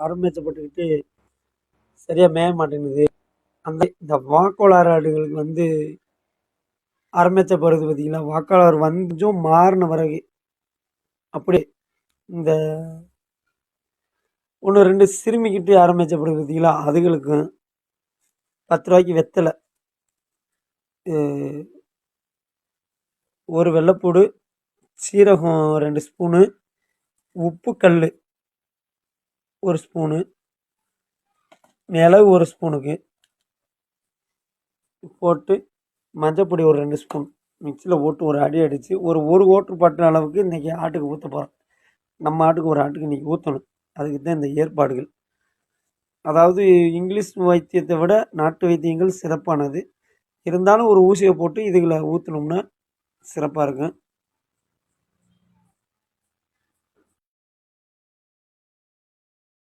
ஆரம்பிச்சப்பட்டுக்கிட்டு சரியாக மேய மாட்டேங்குது. அந்த இந்த வாக்கோளாறு ஆடுகளுக்கு வந்து ஆரம்பிச்சப்படுது பார்த்தீங்களா வாக்காளர் கொஞ்சம் மாறின பிறகு அப்படியே இந்த ஒன்று ரெண்டு சிறுமிக்கிட்டு ஆரம்பிச்சப்படுது பார்த்தீங்களா அதுகளுக்கும் பத்து ரூபாய்க்கு வெத்தலை ஒரு வெள்ளைப்பூடு சீரகம் ரெண்டு ஸ்பூனு உப்பு கல் ஒரு ஸ்பூனு. மிளகு ஒரு ஸ்பூனுக்கு. போட்டு மஞ்சப்பொடி ஒரு ரெண்டு ஸ்பூன். மிக்சியில் போட்டு ஒரு அடி அடித்து ஒரு ஒரு ஓட்டு பட்டுற அளவுக்கு இன்றைக்கி ஆட்டுக்கு ஊற்ற போகிறோம் நம்ம ஆட்டுக்கு ஒரு ஆட்டுக்கு இன்றைக்கி ஊற்றணும் அதுக்கு தான் இந்த ஏற்பாடுகள். அதாவது இங்கிலீஷ் வைத்தியத்தை விட நாட்டு வைத்தியங்கள் சிறப்பானது. இருந்தாலும் ஒரு ஊசியை போட்டு இதுகளை ஊற்றினோம்னா சிறப்பாக இருக்கும்.